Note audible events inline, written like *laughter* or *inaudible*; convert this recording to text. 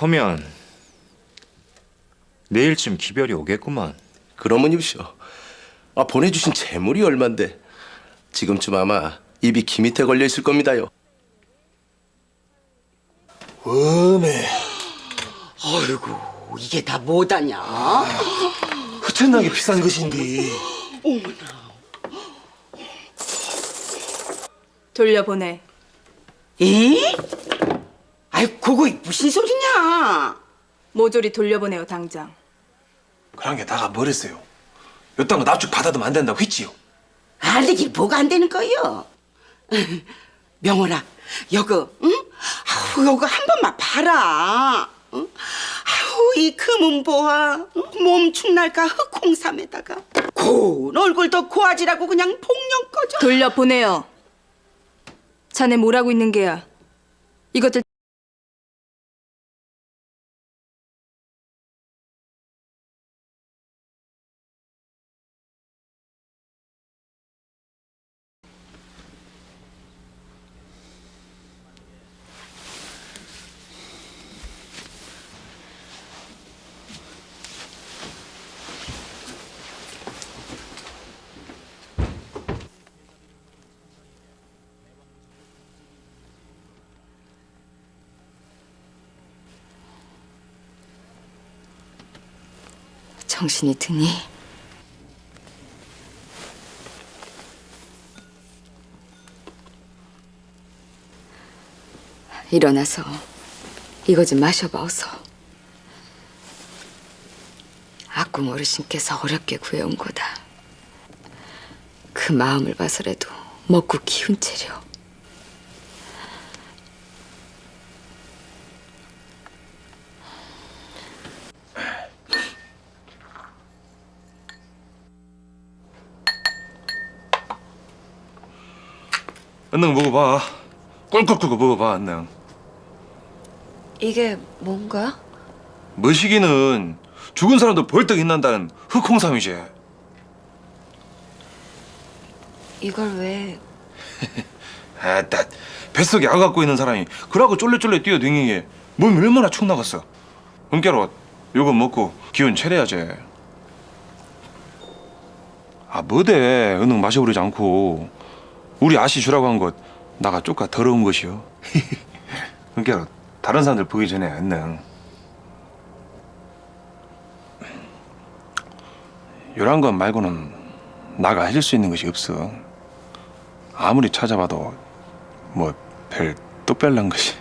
허면 내일쯤 기별이 오겠구만. 그러면 입시오. 아 보내주신 재물이 얼만데 지금쯤 아마 입이 기 밑에 걸려 있을 겁니다요. 어메 아이고 이게 다 뭐다냐? 허천나게 비싼 것인데 돌려보내. 에? 아이 그거 무슨 소리냐? 모조리 돌려보내요 당장. 그런 게 다가 뭐랬어요 요딴 거 납죽 받아도 안 된다고 했지요 알리기 뭐가 안 되는 거요? 명월아, 여거, 응? 아우, 여거 한 번만 봐라. 응? 아우, 이 금은 보아. 응? 몸 축날까 흑홍삼에다가. 고운 얼굴도 고아지라고 그냥 폭력 꺼져. 돌려보내요. 자네 뭐라고 있는 게야? 이것들 정신이 드니? 일어나서 이거 좀 마셔봐 어서. 악궁 어르신께서 어렵게 구해온 거다. 그 마음을 봐서라도 먹고 기운 차려. 은능 먹어봐. 꿀꺽 끓고 먹어봐, 은능. 이게 뭔가? 머시기는 죽은 사람도 벌떡 일난다는 흑홍삼이지. 이걸 왜? *laughs* 아따, 뱃속에 아 갖고 있는 사람이 그러고 쫄래쫄래 뛰어댕기게 몸이 얼마나 축 나갔어. 은깨로 요거 먹고 기운 차려야지. 아 뭐대 은능 마셔버리지 않고 우리 아씨 주라고 한 것 나가 쪼까 더러운 것이요. 은깨로 *laughs* 다른 사람들 보기 전에 은능 요란 것 말고는 나가 해줄 수 있는 것이 없어. 아무리 찾아봐도 뭐 별 똑별난 것이.